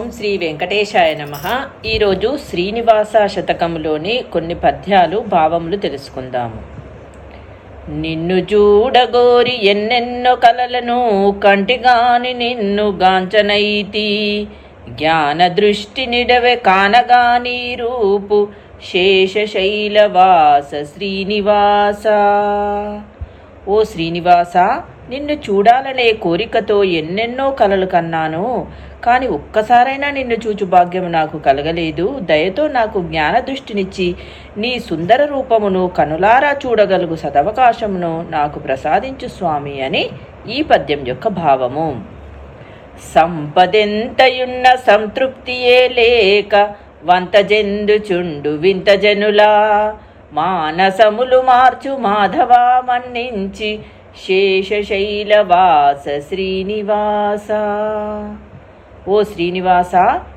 ఓం శ్రీ వెంకటేశాయ నమ. ఈరోజు శ్రీనివాస శతకంలోని కొన్ని పద్యాలు భావములు తెలుసుకుందాము. నిన్ను చూడగోరి ఎన్నెన్నో కలలను కంటిగాని నిన్ను గాంచనైతి. జ్ఞాన దృష్టి నిడవె కానగాని రూపు శేషశైలవాస శ్రీనివాస. ఓ శ్రీనివాస నిన్ను చూడాలనే కోరికతో ఎన్నెన్నో కలలు కన్నాను. కానీ ఒక్కసారైనా నిన్ను చూచు భాగ్యం నాకు కలగలేదు. దయతో నాకు జ్ఞాన దృష్టినిచ్చి నీ సుందర రూపమును కనులారా చూడగలుగు సదవకాశమును నాకు ప్రసాదించు స్వామి అని ఈ పద్యం యొక్క భావము. సంపదెంతయున్న సంతృప్తియే లేక వంతజెందుచుండు వింత జనులా మానసములు మార్చు మాధవా మన్నించి శేషశైలవాస శ్రీనివాస. ఓ శ్రీనివాస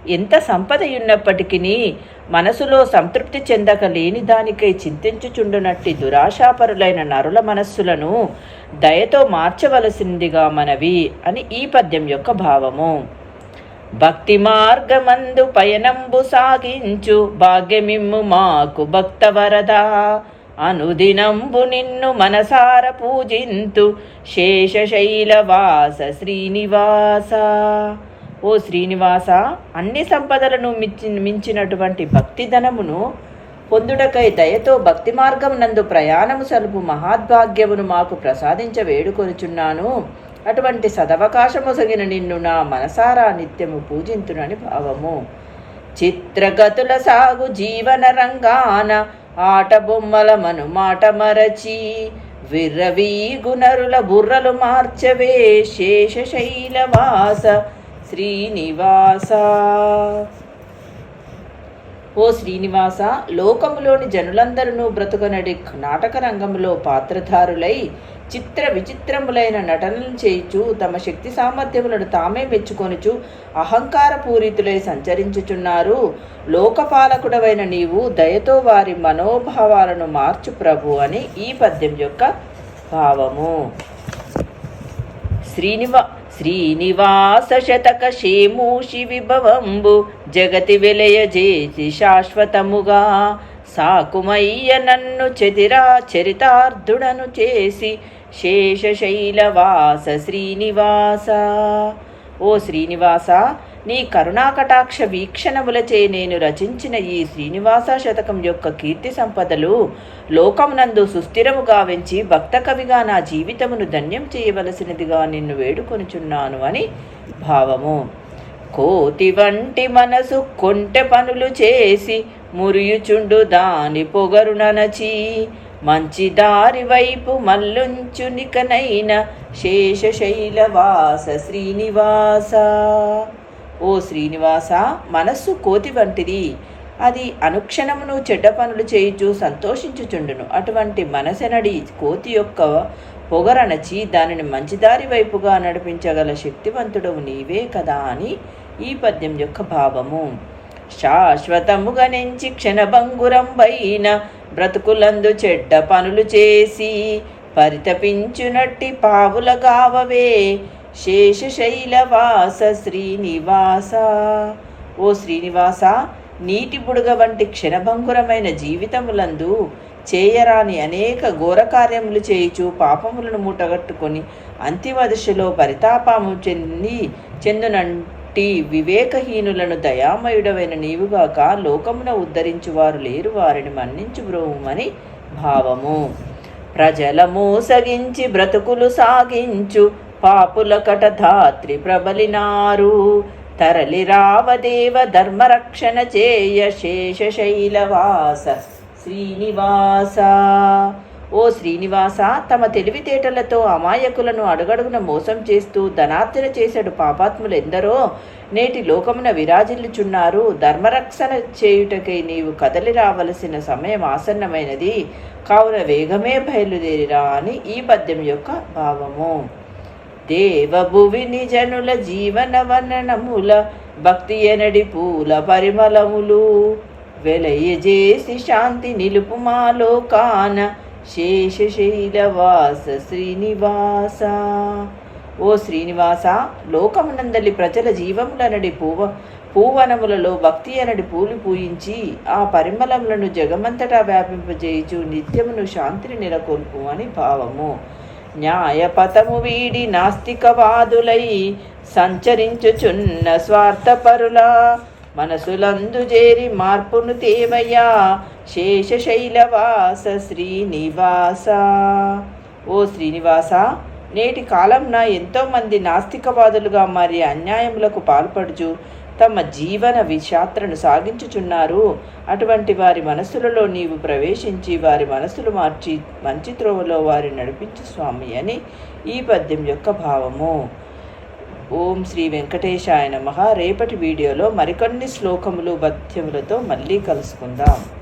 ఎంత సంపదయున్నప్పటికీ మనసులో సంతృప్తి చెందక లేని దానికై చింతించుచుండునట్టి దురాశాపరులైన నరుల మనస్సులను దయతో మార్చవలసిందిగా మనవి అని ఈ పద్యం యొక్క భావము. భక్తి మార్గమందు పయనంబు సాగించు భాగ్యమిమ్ము మాకు భక్తవరద. అనుదినంబు నిన్ను మనసార పూజింతు శేషశైలవాస శ్రీనివాస. ఓ శ్రీనివాస అన్ని సంపదలను మించి మించినటువంటి భక్తిధనమును పొందుటకై దయతో భక్తి మార్గం నందు ప్రయాణము సలుపు మహాద్భాగ్యమును మాకు ప్రసాదించ వేడుకొనుచున్నాను. అటువంటి సదవకాశము సగిన నిన్ను నా మనసారా నిత్యము పూజింతునని భావము. చిత్రగతుల సాగు జీవన రంగాన ఆట బొమ్మల మను మాట మరచి విర్రవీగునరుల బుర్రలు మార్చవే శేషశైలవాస శ్రీనివాస. ఓ శ్రీనివాస లోకములోని జనులందరూ బ్రతుకనడి నాటక రంగంలో పాత్రధారులై చిత్ర విచిత్రములైన నటనలు చేయుచు తమ శక్తి సామర్థ్యములను తామే మెచ్చుకొనుచు అహంకార పూరితులై సంచరించుచున్నారు. లోకపాలకుడవైన నీవు దయతో వారి మనోభావాలను మార్చు ప్రభు అని ఈ పద్యం యొక్క భావము. శ్రీనివా శ్రీనివాస శతక శేమూషి విభవంబు జగతి వెలయజేసి శాశ్వతముగా సాకుమయ్య నన్ను చెదిరా చరితార్థుడను చేసి శేషశైలవాస శ్రీనివాస. ఓ శ్రీనివాస నీ కరుణాకటాక్ష వీక్షణములచే నేను రచించిన ఈ శ్రీనివాస శతకం యొక్క కీర్తి సంపదలు లోకమునందు సుస్థిరముగా వెంచి భక్త కవిగా నా జీవితమును ధన్యం చేయవలసినదిగా నిన్ను వేడుకొనుచున్నాను అని భావము. కోతి వంటి మనసు కొంటె పనులు చేసి మురియుచుండు దాని పొగరుననచి మంచి దారి వైపు మల్లుంచునికనైన శేషశైలవాస శ్రీనివాస. ఓ శ్రీనివాస మనస్సు కోతి వంటిది. అది అనుక్షణమును చెడ్డ పనులు చేయుచు సంతోషించుచుండును. అటువంటి మనసెనడి కోతి యొక్క పొగరనచి దానిని మంచిదారి వైపుగా నడిపించగల శక్తివంతుడవు నీవే కదా అని ఈ పద్యం యొక్క భావము. శాశ్వతముగా నెంచి క్షణభంగురంబైన బ్రతుకులందు చెడ్డ పనులు చేసి పరితపించునట్టి పావుల గావవే. శేషశైలవాస శ్రీనివాస. ఓ శ్రీనివాస నీటి బుడగ వంటి క్షణభంగురమైన జీవితములందు చేయరాని అనేక ఘోర కార్యములు చేయుచు పాపములను మూటగట్టుకొని అంతిమ దశలో పరితాపము చెంది చెందునంటి వివేకహీనులను దయామయుడమైన నీవుగాక లోకమున ఉద్ధరించువారు లేరు వారిని మన్నించు బ్రోమని భావము. ప్రజల మోసగించి బ్రతుకులు సాగించు పాపుల కటధాత్రి ప్రబలినారు. తరలి రావదేవ ధర్మరక్షణ చేయ శేషశైలవాస శ్రీనివాస. ఓ శ్రీనివాస తమ తెలివితేటలతో అమాయకులను అడుగడుగున మోసం చేస్తూ ధనార్జన చేశాడు పాపాత్ములు ఎందరో నేటి లోకమున విరాజిల్లుచున్నారు. ధర్మరక్షణ చేయుటకై నీవు కదలి రావలసిన సమయం ఆసన్నమైనది. కావున వేగమే బయలుదేరిరా అని ఈ పద్యం యొక్క భావము. దేవభువి నిజనుల జీవన వర్ణనముల భక్తి ఎనడి పూల పరిమళములు వెలయజేసి శాంతి నిలుపుమాలోకాన శేషశైలవాస శ్రీనివాస. ఓ శ్రీనివాస లోకమునందలి ప్రజల జీవములనడి పూవ పూవనములలో భక్తి అనడి పూలు పూయించి ఆ పరిమళములను జగమంతటా వ్యాపింపజేయుచు నిత్యమును శాంతిని నెలకొల్పు అని భావము. న్యాయపథము వీడి నాస్తికవాదులై సంచరించుచున్న స్వార్థపరుల మనసులందు చేరి మార్పును తేవయ్యా శేషశైలవాస శ్రీనివాస. ఓ శ్రీనివాస నేటి కాలంన ఎంతోమంది నాస్తికవాదులుగా మారి అన్యాయములకు పాల్పడుచు తమ జీవన విషాత్రను సాగించుచున్నారు. అటువంటి వారి మనసులలో నీవు ప్రవేశించి వారి మనసులు మార్చి మంచి త్రోవలో వారి నడిపించు స్వామి అని ఈ పద్యం యొక్క భావము. ఓం శ్రీ వెంకటేశాయ నమ. రేపటి వీడియోలో మరికొన్ని శ్లోకములు పద్యములతో మళ్ళీ కలుసుకుందాం.